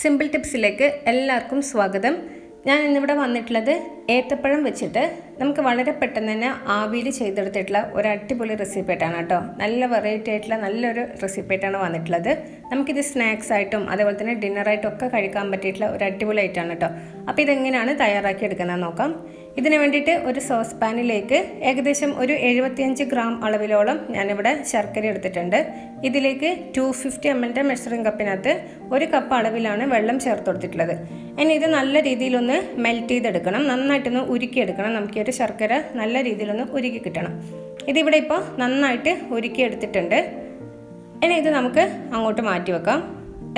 Simple ടിപ്സിലേക്ക് എല്ലാവർക്കും സ്വാഗതം. ഞാൻ ഇന്നിവിടെ വന്നിട്ടുള്ളത് ഏത്തപ്പഴം വെച്ചിട്ട് നമുക്ക് വളരെ പെട്ടെന്ന് തന്നെ ആവിയിൽ ചെയ്തെടുത്തിട്ടുള്ള ഒരു അടിപൊളി റെസിപ്പി ആയിട്ടാണ് കേട്ടോ. നല്ല വെറൈറ്റി ആയിട്ടുള്ള നല്ലൊരു റെസിപ്പായിട്ടാണ് വന്നിട്ടുള്ളത്. നമുക്കിത് സ്നാക്സ് ആയിട്ടും അതേപോലെ തന്നെ ഡിന്നറായിട്ടും ഒക്കെ കഴിക്കാൻ പറ്റിയിട്ടുള്ള ഒരു അടിപൊളി ആയിട്ടാണ് കേട്ടോ. അപ്പോൾ ഇതെങ്ങനെയാണ് തയ്യാറാക്കി എടുക്കുന്നത് നോക്കാം. ഇതിന് വേണ്ടിയിട്ട് ഒരു സോസ് പാനിലേക്ക് ഏകദേശം ഒരു എഴുപത്തിയഞ്ച് ഗ്രാം അളവിലോളം ഞാനിവിടെ ശർക്കര എടുത്തിട്ടുണ്ട്. ഇതിലേക്ക് ടു ഫിഫ്റ്റി എം എല്ലിന്റെ മെഷറിംഗ് കപ്പിനകത്ത് ഒരു കപ്പ് അളവിലാണ് വെള്ളം ചേർത്ത് കൊടുത്തിട്ടുള്ളത്. ഇനി ഇത് നല്ല രീതിയിലൊന്ന് മെൽറ്റ് ചെയ്തെടുക്കണം. നന്നായിട്ടൊന്ന് ഉരുക്കിയെടുക്കണം. നമുക്ക് ഒരു ശർക്കര നല്ല രീതിയിലൊന്ന് ഉരുക്കി കിട്ടണം. ഇതിവിടെ ഇപ്പോൾ നന്നായിട്ട് ഉരുക്കി എടുത്തിട്ടുണ്ട് ഇനി ഇത് നമുക്ക് അങ്ങോട്ട് മാറ്റി വെക്കാം.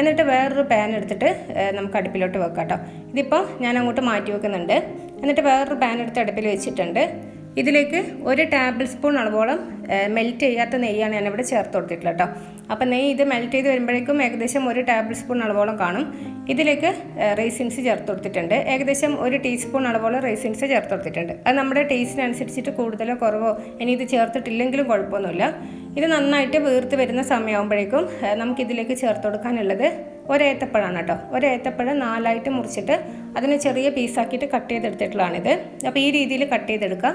എന്നിട്ട് വേറൊരു പാൻ എടുത്തിട്ട് നമുക്ക് അടുപ്പിലോട്ട് വെക്കാം കേട്ടോ. ഇതിപ്പോൾ ഞാൻ അങ്ങോട്ട് മാറ്റി വെക്കുന്നുണ്ട്. എന്നിട്ട് വേറൊരു പാൻ എടുത്ത് അടുപ്പിൽ വെച്ചിട്ടുണ്ട്. ഇതിലേക്ക് ഒരു ടേബിൾ സ്പൂൺ അളവോളം മെൽറ്റ് ചെയ്യാത്ത നെയ്യാണ് ഞാനിവിടെ ചേർത്ത് കൊടുത്തിട്ടുള്ളത് കേട്ടോ. അപ്പോൾ നെയ്യ് ഇത് മെൽറ്റ് ചെയ്ത് വരുമ്പോഴേക്കും ഏകദേശം ഒരു ടേബിൾ സ്പൂൺ അളവോളം കാണും. ഇതിലേക്ക് റേസിൻസ് ചേർത്ത് കൊടുത്തിട്ടുണ്ട്. ഏകദേശം ഒരു ടീസ്പൂൺ അളവോളം റേസിൻസ് ചേർത്ത് കൊടുത്തിട്ടുണ്ട്. അത് നമ്മുടെ ടേസ്റ്റിനനുസരിച്ചിട്ട് കൂടുതലോ കുറവോ ഇനി ഇത് ചേർത്തിട്ടില്ലെങ്കിലും കുഴപ്പമൊന്നുമില്ല. ഇത് നന്നായിട്ട് വീർത്ത് വരുന്ന സമയമാകുമ്പോഴേക്കും നമുക്ക് നമുക്കിതിലേക്ക് ചേർത്ത് കൊടുക്കാനുള്ളത് ഒരേത്തപ്പഴമാണ് കേട്ടോ. ഒരേത്തപ്പഴം നാലായിട്ട് മുറിച്ചിട്ട് അതിനെ ചെറിയ പീസാക്കിയിട്ട് കട്ട് ചെയ്തെടുത്തിട്ടുള്ളതാണിത്. അപ്പോൾ ഈ രീതിയിൽ കട്ട് ചെയ്തെടുക്കുക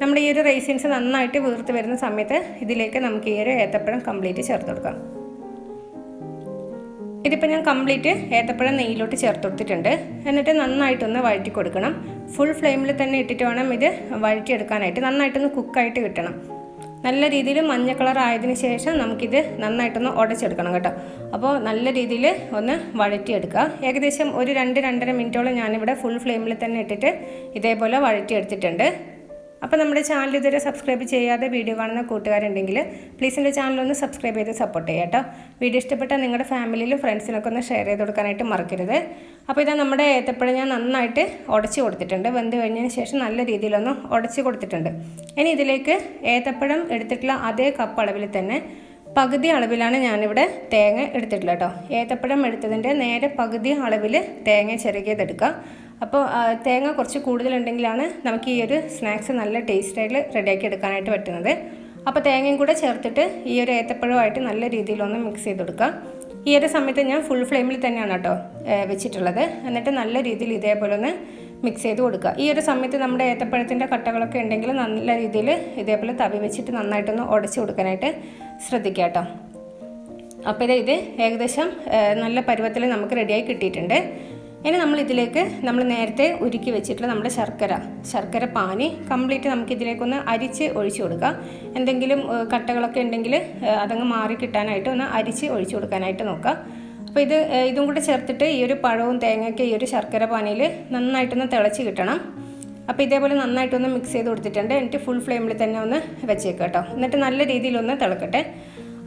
നമ്മുടെ ഈ ഒരു റൈസിൻസ് നന്നായിട്ട് വീർത്ത് വരുന്ന സമയത്ത് ഇതിലേക്ക് നമുക്ക് ഈ ഒരു ഏത്തപ്പഴം കംപ്ലീറ്റ് ചേർത്ത് കൊടുക്കാം. ഇതിപ്പോൾ ഞാൻ കംപ്ലീറ്റ് ഏത്തപ്പഴം നെയ്യിലോട്ട് ചേർത്ത് കൊടുത്തിട്ടുണ്ട്. എന്നിട്ട് നന്നായിട്ടൊന്ന് വഴറ്റി കൊടുക്കണം. ഫുൾ ഫ്ലെയിമിൽ തന്നെ ഇട്ടിട്ട് വേണം ഇത് വഴറ്റിയെടുക്കാനായിട്ട്. നന്നായിട്ടൊന്ന് കുക്കായിട്ട് കിട്ടണം. നല്ല രീതിയിൽ മഞ്ഞ കളർ ആയതിനു ശേഷം നമുക്കിത് നന്നായിട്ടൊന്ന് ഉടച്ചെടുക്കണം കേട്ടോ. അപ്പോൾ നല്ല രീതിയിൽ ഒന്ന് വഴറ്റിയെടുക്കുക. ഏകദേശം ഒരു രണ്ട് രണ്ടര മിനിറ്റോളം ഞാനിവിടെ ഫുൾ ഫ്ലെയിമിൽ തന്നെ ഇട്ടിട്ട് ഇതേപോലെ വഴറ്റിയെടുത്തിട്ടുണ്ട്. അപ്പോൾ നമ്മുടെ ചാനൽ ഇതുവരെ സബ്സ്ക്രൈബ് ചെയ്യാതെ വീഡിയോ കാണുന്ന കൂട്ടുകാരുണ്ടെങ്കിൽ പ്ലീസ് എന്റെ ചാനൽ ഒന്ന് സബ്സ്ക്രൈബ് ചെയ്ത് സപ്പോർട്ട് ചെയ്യാം കേട്ടോ. വീഡിയോ ഇഷ്ടപ്പെട്ടാൽ നിങ്ങളുടെ ഫാമിലിയിലും ഫ്രണ്ട്സിനൊക്കെ ഒന്ന് ഷെയർ ചെയ്ത് കൊടുക്കാനായിട്ട് മറക്കരുത്. അപ്പോൾ ഇതാ നമ്മുടെ ഏത്തപ്പഴം ഞാൻ നന്നായിട്ട് ഉടച്ച് കൊടുത്തിട്ടുണ്ട്. വെന്ത് കഴിഞ്ഞതിന് ശേഷം നല്ല രീതിയിലൊന്ന് ഉടച്ച് കൊടുത്തിട്ടുണ്ട്. ഇനി ഇതിലേക്ക് ഏത്തപ്പഴം എടുത്തിട്ടുള്ള അതേ കപ്പ് അളവിൽ തന്നെ പകുതി അളവിലാണ് ഞാനിവിടെ തേങ്ങ എടുത്തിട്ടുള്ളത് കേട്ടോ. ഏത്തപ്പഴം എടുത്തതിന്റെ നേരെ പകുതി അളവിൽ തേങ്ങ ചിരകിയതെടുക്കുക അപ്പോൾ തേങ്ങ കുറച്ച് കൂടുതലുണ്ടെങ്കിലാണ് നമുക്ക് ഈ ഒരു സ്നാക്സ് നല്ല ടേസ്റ്റായിട്ട് റെഡിയാക്കി എടുക്കാനായിട്ട് പറ്റുന്നത്. അപ്പോൾ തേങ്ങയും കൂടെ ചേർത്തിട്ട് ഈ ഒരു ഏത്തപ്പഴമായിട്ട് നല്ല രീതിയിലൊന്ന് മിക്സ് ചെയ്ത് കൊടുക്കുക ഈ ഒരു സമയത്ത് ഞാൻ ഫുൾ ഫ്ലെയിമിൽ തന്നെയാണ് കേട്ടോ വെച്ചിട്ടുള്ളത്. എന്നിട്ട് നല്ല രീതിയിൽ ഇതേപോലെ ഒന്ന് മിക്സ് ചെയ്ത് കൊടുക്കുക. ഈ ഒരു സമയത്ത് നമ്മുടെ ഏത്തപ്പഴത്തിന്റെ കട്ടകളൊക്കെ ഉണ്ടെങ്കിൽ നല്ല രീതിയിൽ ഇതേപോലെ തവി വെച്ചിട്ട് നന്നായിട്ടൊന്ന് ഉടച്ചു കൊടുക്കാനായിട്ട് ശ്രദ്ധിക്കുക കേട്ടോ. അപ്പോൾ ഇത് ഏകദേശം നല്ല പരുവത്തിൽ നമുക്ക് റെഡിയായി കിട്ടിയിട്ടുണ്ട്. ഇനി നമ്മൾ ഇതിലേക്ക് നമ്മൾ നേരത്തെ ഉരുക്കി വെച്ചിട്ടുള്ള നമ്മുടെ ശർക്കര ശർക്കര പാനി കംപ്ലീറ്റ് നമുക്ക് ഇതിലേക്കൊന്ന് അരിച്ച് ഒഴിച്ചു കൊടുക്കുക എന്തെങ്കിലും കട്ടകളൊക്കെ ഉണ്ടെങ്കിൽ അതങ്ങ് മാറി കിട്ടാനായിട്ട് ഒന്ന് അരിച്ച് ഒഴിച്ചു കൊടുക്കാനായിട്ട് നോക്കുക അപ്പോൾ ഇത് ഇതും കൂടെ ചേർത്തിട്ട് ഈ ഒരു പഴവും തേങ്ങയൊക്കെ ഈ ഒരു ശർക്കര പാനിയിൽ നന്നായിട്ടൊന്ന് തിളച്ച് കിട്ടണം. അപ്പോൾ ഇതേപോലെ നന്നായിട്ടൊന്ന് മിക്സ് ചെയ്ത് കൊടുത്തിട്ടുണ്ട്. എന്നിട്ട് ഫുൾ ഫ്ലെയിമിൽ തന്നെ ഒന്ന് വെച്ചേക്കാം കേട്ടോ. എന്നിട്ട് നല്ല രീതിയിലൊന്ന് തിളക്കട്ടെ.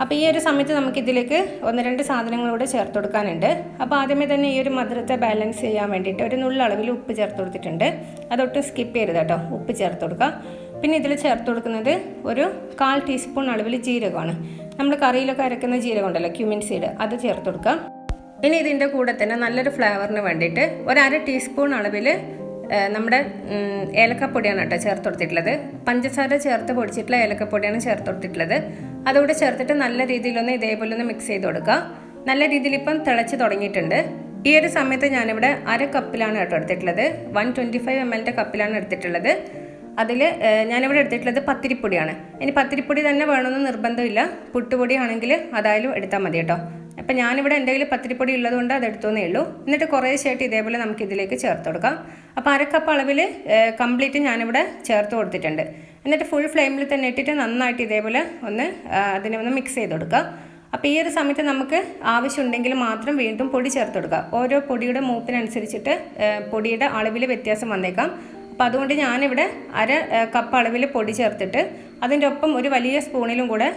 അപ്പോൾ ഈ ഒരു സമയത്ത് നമുക്കിതിലേക്ക് ഒന്ന് രണ്ട് സാധനങ്ങളൂടെ ചേർത്ത് കൊടുക്കാനുണ്ട്. അപ്പോൾ ആദ്യമേ തന്നെ ഈ ഒരു മധുരത്തെ ബാലൻസ് ചെയ്യാൻ വേണ്ടിയിട്ട് ഒരു നുള്ളളവിൽ ഉപ്പ് ചേർത്ത് കൊടുത്തിട്ടുണ്ട്. അതൊട്ട് സ്കിപ്പ് ചെയ്യരുത് കേട്ടോ. ഉപ്പ് ചേർത്ത് കൊടുക്കുക. പിന്നെ ഇതിൽ ചേർത്ത് കൊടുക്കുന്നത് ഒരു കാൽ ടീസ്പൂൺ അളവിൽ ജീരകമാണ്. നമ്മൾ കറിയിലൊക്കെ അരക്കുന്ന ജീരകം ഉണ്ടല്ലോ ക്യൂമിൻ സീഡ് അത് ചേർത്ത് കൊടുക്കുക. ഇനി ഇതിന്റെ കൂടെ തന്നെ നല്ലൊരു ഫ്ലേവറിന് വേണ്ടിയിട്ട് ഒരു അര ടീസ്പൂൺ അളവിൽ നമ്മുടെ ഏലക്കപ്പൊടിയാണ് കേട്ടോ ചേർത്ത് കൊടുത്തിട്ടുള്ളത്. പഞ്ചസാര ചേർത്ത് പൊടിച്ചിട്ടുള്ള ഏലക്കപ്പൊടിയാണ് ചേർത്ത് കൊടുത്തിട്ടുള്ളത്. അതുകൂടെ ചേർത്തിട്ട് നല്ല രീതിയിലൊന്ന് ഇതേപോലെ ഒന്ന് മിക്സ് ചെയ്ത് കൊടുക്കുക. നല്ല രീതിയിൽ ഇപ്പം തിളച്ച് തുടങ്ങിയിട്ടുണ്ട്. ഈ ഒരു സമയത്ത് ഞാനിവിടെ അര കപ്പിലാണ് കേട്ടോ എടുത്തിട്ടുള്ളത്. വൺ ട്വന്റി ഫൈവ് എം എല്ലിന്റെ കപ്പിലാണ് എടുത്തിട്ടുള്ളത്. അതിൽ ഞാനിവിടെ എടുത്തിട്ടുള്ളത് പത്തിരിപ്പൊടിയാണ്. ഇനി പത്തിരിപ്പൊടി തന്നെ വേണമെന്ന് നിർബന്ധമില്ല. പുട്ടുപൊടി ആണെങ്കിൽ അതായാലും എടുത്താൽ മതി കേട്ടോ. അപ്പം ഞാനിവിടെ എന്റെ കയ്യിൽ പത്തിരിപ്പൊടി ഉള്ളതുകൊണ്ട് അത് എടുത്തോന്നേ ഉള്ളൂ. എന്നിട്ട് കുറേ ശേട്ട് ഇതേപോലെ നമുക്ക് ഇതിലേക്ക് ചേർത്ത് കൊടുക്കാം. അപ്പോൾ അരക്കപ്പ് അളവിൽ കംപ്ലീറ്റ് ഞാനിവിടെ ചേർത്ത് കൊടുത്തിട്ടുണ്ട്. എന്നിട്ട് ഫുൾ ഫ്ലെയിമിൽ തന്നെ ഇട്ടിട്ട് നന്നായിട്ട് ഇതേപോലെ ഒന്ന് അതിനെ ഒന്ന് മിക്സ് ചെയ്ത് കൊടുക്കുക. അപ്പോൾ ഈ ഒരു സമയത്ത് നമുക്ക് ആവശ്യമുണ്ടെങ്കിൽ മാത്രം വീണ്ടും പൊടി ചേർത്ത് കൊടുക്കുക. ഓരോ പൊടിയുടെ മൂപ്പിനനുസരിച്ചിട്ട് പൊടിയുടെ അളവിൽ വ്യത്യാസം വന്നേക്കാം. അപ്പോൾ അതുകൊണ്ട് ഞാനിവിടെ അര കപ്പ് അളവിൽ പൊടി ചേർത്തിട്ട് അതിന്റെ ഒപ്പം ഒരു വലിയ സ്പൂണിലും കൂടെ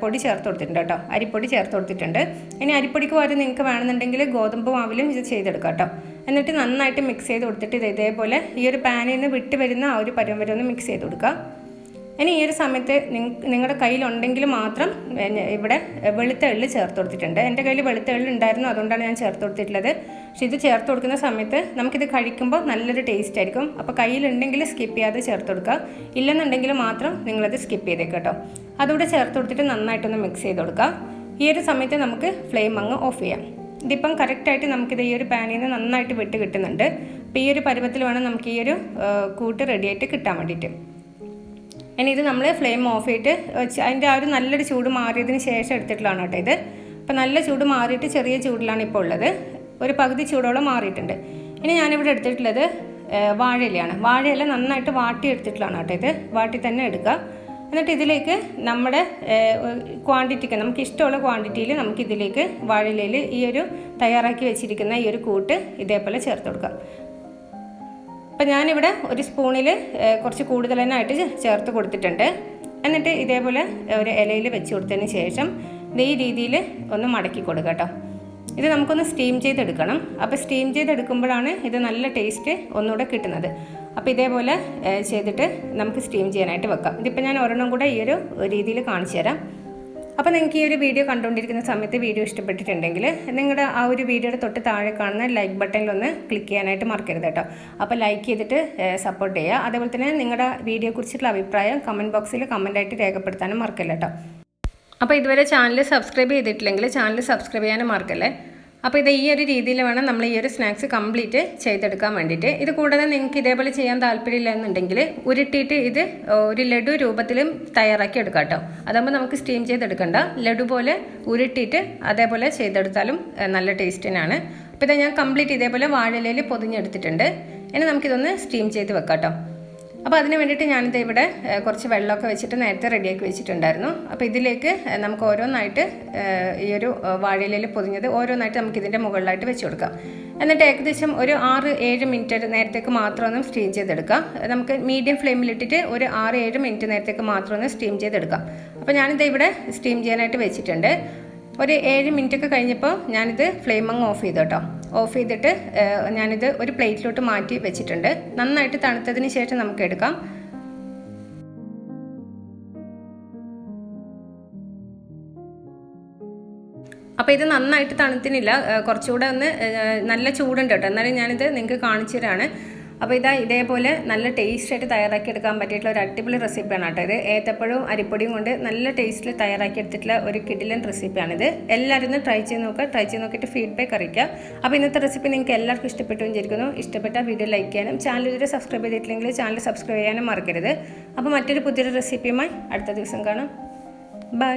പൊടി ചേർത്ത് കൊടുത്തിട്ടുണ്ട് കേട്ടോ. അരിപ്പൊടി ചേർത്ത് കൊടുത്തിട്ടുണ്ട്. ഇനി അരിപ്പൊടിക്ക് പകരം നിങ്ങൾക്ക് വേണമെന്നുണ്ടെങ്കിൽ ഗോതമ്പ് മാവിലും ഇത് ചെയ്തെടുക്കാം കേട്ടോ. എന്നിട്ട് നന്നായിട്ട് മിക്സ് ചെയ്ത് കൊടുത്തിട്ട് ഇത് ഇതേപോലെ ഈ ഒരു പാനിൽ നിന്ന് വിട്ട് വരുന്ന ആ ഒരു പരുവം വരെ ഒന്ന് മിക്സ് ചെയ്ത് കൊടുക്കുക. ഇനി ഈ ഒരു സമയത്ത് നിങ്ങളുടെ കയ്യിലുണ്ടെങ്കിൽ മാത്രം ഇവിടെ വെളുത്ത എള്ള് ചേർത്ത് കൊടുത്തിട്ടുണ്ട്. എന്റെ കയ്യിൽ വെളുത്ത എള്ള് ഉണ്ടായിരുന്നു അതുകൊണ്ടാണ് ഞാൻ ചേർത്ത് കൊടുത്തിട്ടുള്ളത്. പക്ഷേ ഇത് ചേർത്ത് കൊടുക്കുന്ന സമയത്ത് നമുക്കിത് കഴിക്കുമ്പോൾ നല്ലൊരു ടേസ്റ്റ് ആയിരിക്കും. അപ്പോൾ കയ്യിലുണ്ടെങ്കിൽ സ്കിപ്പ് ചെയ്യാതെ ചേർത്ത് കൊടുക്കുക. ഇല്ലെന്നുണ്ടെങ്കിൽ മാത്രം നിങ്ങളത് സ്കിപ്പ് ചെയ്തേക്കുക കേട്ടോ. അതുകൂടെ ചേർത്ത് കൊടുത്തിട്ട് നന്നായിട്ടൊന്ന് മിക്സ് ചെയ്ത് കൊടുക്കുക. ഈ ഒരു സമയത്ത് നമുക്ക് ഫ്ലെയിം അങ്ങ് ഓഫ് ചെയ്യാം. ഇതിപ്പം കറക്റ്റായിട്ട് നമുക്കിത് ഈ ഒരു പാനിൽ നിന്ന് നന്നായിട്ട് വിട്ട് കിട്ടുന്നുണ്ട്. അപ്പോൾ ഈ ഒരു പരുവത്തിൽ വേണം നമുക്ക് ഈ ഒരു കൂട്ട് റെഡിയായിട്ട് കിട്ടാൻ വേണ്ടിയിട്ട്. ഇനി ഇത് നമ്മൾ ഫ്ലെയിം ഓഫ് ചെയ്തിട്ട് അതിന്റെ ആ ഒരു നല്ലൊരു ചൂട് മാറിയതിന് ശേഷം എടുത്തിട്ടുള്ളതാണ് കേട്ടോ ഇത്. അപ്പോൾ നല്ല ചൂട് മാറിയിട്ട് ചെറിയ ചൂടിലാണ് ഇപ്പോൾ ഉള്ളത്. ഒരു പകുതി ചൂടോളം മാറിയിട്ടുണ്ട്. ഇനി ഞാനിവിടെ എടുത്തിട്ടുള്ളത് വാഴയിലയാണ്. വാഴയില നന്നായിട്ട് വാട്ടി എടുത്തിട്ടുള്ളതാണ് കേട്ടോ ഇത്. വാട്ടി തന്നെ എടുക്കുക. എന്നിട്ട് ഇതിലേക്ക് നമ്മുടെ ക്വാണ്ടിറ്റിക്ക് നമുക്ക് ഇഷ്ടമുള്ള ക്വാണ്ടിറ്റിയിൽ നമുക്ക് ഇതിലേക്ക് വാഴയിലയിൽ ഈ ഒരു തയ്യാറാക്കി വെച്ചിരിക്കുന്ന ഈ ഒരു കൂട്ട് ഇതേപോലെ ചേർത്ത് കൊടുക്കാം അപ്പം ഞാനിവിടെ ഒരു സ്പൂണിൽ കുറച്ച് കൂടുതൽ തന്നെ ആയിട്ട് ചേർത്ത് കൊടുത്തിട്ടുണ്ട്. എന്നിട്ട് ഇതേപോലെ ഒരു ഇലയിൽ വെച്ച് കൊടുത്തതിന് ശേഷം ഈ രീതിയിൽ ഒന്ന് മടക്കി കൊടുക്കുക കേട്ടോ. ഇത് നമുക്കൊന്ന് സ്റ്റീം ചെയ്തെടുക്കണം. അപ്പോൾ സ്റ്റീം ചെയ്തെടുക്കുമ്പോഴാണ് ഇത് നല്ല ടേസ്റ്റ് ഒന്നുകൂടെ കിട്ടുന്നത്. അപ്പോൾ ഇതേപോലെ ചെയ്തിട്ട് നമുക്ക് സ്റ്റീം ചെയ്യാനായിട്ട് വെക്കാം. ഇതിപ്പോൾ ഞാൻ ഒരെണ്ണം കൂടെ ഈ ഒരു രീതിയിൽ കാണിച്ചു തരാം. അപ്പോൾ നിങ്ങൾക്ക് ഈ ഒരു വീഡിയോ കണ്ടുകൊണ്ടിരിക്കുന്ന സമയത്ത് വീഡിയോ ഇഷ്ടപ്പെട്ടിട്ടുണ്ടെങ്കിൽ നിങ്ങളുടെ ആ ഒരു വീഡിയോയുടെ തൊട്ട് താഴെ കാണുന്ന ലൈക്ക് ബട്ടണിലൊന്ന് ക്ലിക്ക് ചെയ്യാനായിട്ട് മറക്കരുത് കേട്ടോ. അപ്പോൾ ലൈക്ക് ചെയ്തിട്ട് സപ്പോർട്ട് ചെയ്യുക. അതേപോലെ തന്നെ നിങ്ങളുടെ വീഡിയോയെക്കുറിച്ചുള്ള അഭിപ്രായം കമന്റ് ബോക്സിൽ കമന്റായിട്ട് രേഖപ്പെടുത്താനും മറക്കല്ല കേട്ടോ. അപ്പോൾ ഇതുവരെ ചാനൽ സബ്സ്ക്രൈബ് ചെയ്തിട്ടില്ലെങ്കിൽ ചാനൽ സബ്സ്ക്രൈബ് ചെയ്യാനും മറക്കല്ലേ? അപ്പോൾ ഇത് ഈ ഒരു രീതിയിൽ വേണം നമ്മൾ ഈ ഒരു സ്നാക്സ് കംപ്ലീറ്റ് ചെയ്തെടുക്കാൻ വേണ്ടിയിട്ട്. ഇത് കൂടാതെ നിങ്ങൾക്ക് ഇതേപോലെ ചെയ്യാൻ താല്പര്യമില്ല എന്നുണ്ടെങ്കിൽ ഉരുട്ടിയിട്ട് ഇത് ഒരു ലഡു രൂപത്തിലും തയ്യാറാക്കി എടുക്കാം കേട്ടോ. അതാകുമ്പോൾ നമുക്ക് സ്റ്റീം ചെയ്തെടുക്കണ്ട. ലഡു പോലെ ഉരുട്ടിയിട്ട് അതേപോലെ ചെയ്തെടുത്താലും നല്ല ടേസ്റ്റിനാണ് അപ്പോൾ ഇത് ഞാൻ കംപ്ലീറ്റ് ഇതേപോലെ വാഴയിലയിൽ പൊതിഞ്ഞെടുത്തിട്ടുണ്ട്. ഇനി നമുക്കിതൊന്ന് സ്റ്റീം ചെയ്ത് വെക്കാം കേട്ടോ. അപ്പോൾ അതിന് വേണ്ടിയിട്ട് ഞാനിത് ഇവിടെ കുറച്ച് വെള്ളമൊക്കെ വെച്ചിട്ട് നേരത്തെ റെഡിയാക്കി വെച്ചിട്ടുണ്ടായിരുന്നു. അപ്പോൾ ഇതിലേക്ക് നമുക്ക് ഓരോന്നായിട്ട് ഈ ഒരു വാഴയിലയിൽ പൊതിഞ്ഞത് ഓരോന്നായിട്ട് നമുക്ക് ഇതിന്റെ മുകളിലായിട്ട് വെച്ച് കൊടുക്കാം. എന്നിട്ട് ഏകദേശം ഒരു ആറ് ഏഴ് മിനിറ്റ് നേരത്തേക്ക് മാത്രം ഒന്ന് സ്റ്റീം ചെയ്തെടുക്കാം. നമുക്ക് മീഡിയം ഫ്ലെയിമിലിട്ടിട്ട് ഒരു ആറ് ഏഴ് മിനിറ്റ് നേരത്തേക്ക് മാത്രം ഒന്ന് സ്റ്റീം ചെയ്തെടുക്കാം. അപ്പോൾ ഞാനിത് ഇവിടെ സ്റ്റീം ചെയ്യാനായിട്ട് വെച്ചിട്ടുണ്ട്. ഒരു ഏഴ് മിനിറ്റ് ഒക്കെ കഴിഞ്ഞപ്പോൾ ഞാനിത് ഫ്ലെയിം അങ്ങ് ഓഫ് ചെയ്തു കേട്ടോ. ഓഫ് ചെയ്തിട്ട് ഞാനിത് ഒരു പ്ലേറ്റിലോട്ട് മാറ്റി വെച്ചിട്ടുണ്ട്. നന്നായിട്ട് തണുത്തതിന് ശേഷം നമുക്ക് എടുക്കാം. അപ്പോൾ ഇത് നന്നായിട്ട് തണുത്തിനില്ല. കുറച്ചുകൂടെ ഒന്ന് നല്ല ചൂടുണ്ട് കേട്ടോ. എന്നാലും ഞാനിത് നിങ്ങൾക്ക് കാണിച്ചു തരാണ്. അപ്പോൾ ഇതാ ഇതേപോലെ നല്ല ടേസ്റ്റായിട്ട് തയ്യാറാക്കി എടുക്കാൻ പറ്റിയിട്ടുള്ള ഒരു അടിപൊളി റെസിപ്പിയാണ് കേട്ടോ ഇത്. ഏത്തപ്പഴവും അരിപ്പൊടിയും കൊണ്ട് നല്ല ടേസ്റ്റിൽ തയ്യാറാക്കി എടുത്തിട്ടുള്ള ഒരു കിടിലൻ റെസിപ്പിയാണിത് എല്ലാവരും ഒന്ന് ട്രൈ ചെയ്ത് നോക്കുക. ട്രൈ ചെയ്ത് നോക്കിയിട്ട് ഫീഡ്ബാക്ക് അറിയിക്കുക. അപ്പോൾ ഇന്നത്തെ റെസിപ്പി നിങ്ങൾക്ക് എല്ലാവർക്കും ഇഷ്ടപ്പെട്ടു വിചാരിക്കുന്നു. ഇഷ്ടപ്പെട്ട വീഡിയോ ലൈക്ക് ചെയ്യാനും ചാനൽ ഇതുവരെ സബ്സ്ക്രൈബ് ചെയ്തിട്ടില്ലെങ്കിൽ ചാനൽ സബ്സ്ക്രൈബ് ചെയ്യാനും മറക്കരുത്. അപ്പോൾ മറ്റൊരു പുതിയൊരു റെസിപ്പിയുമായി അടുത്ത ദിവസം കാണാം. ബൈ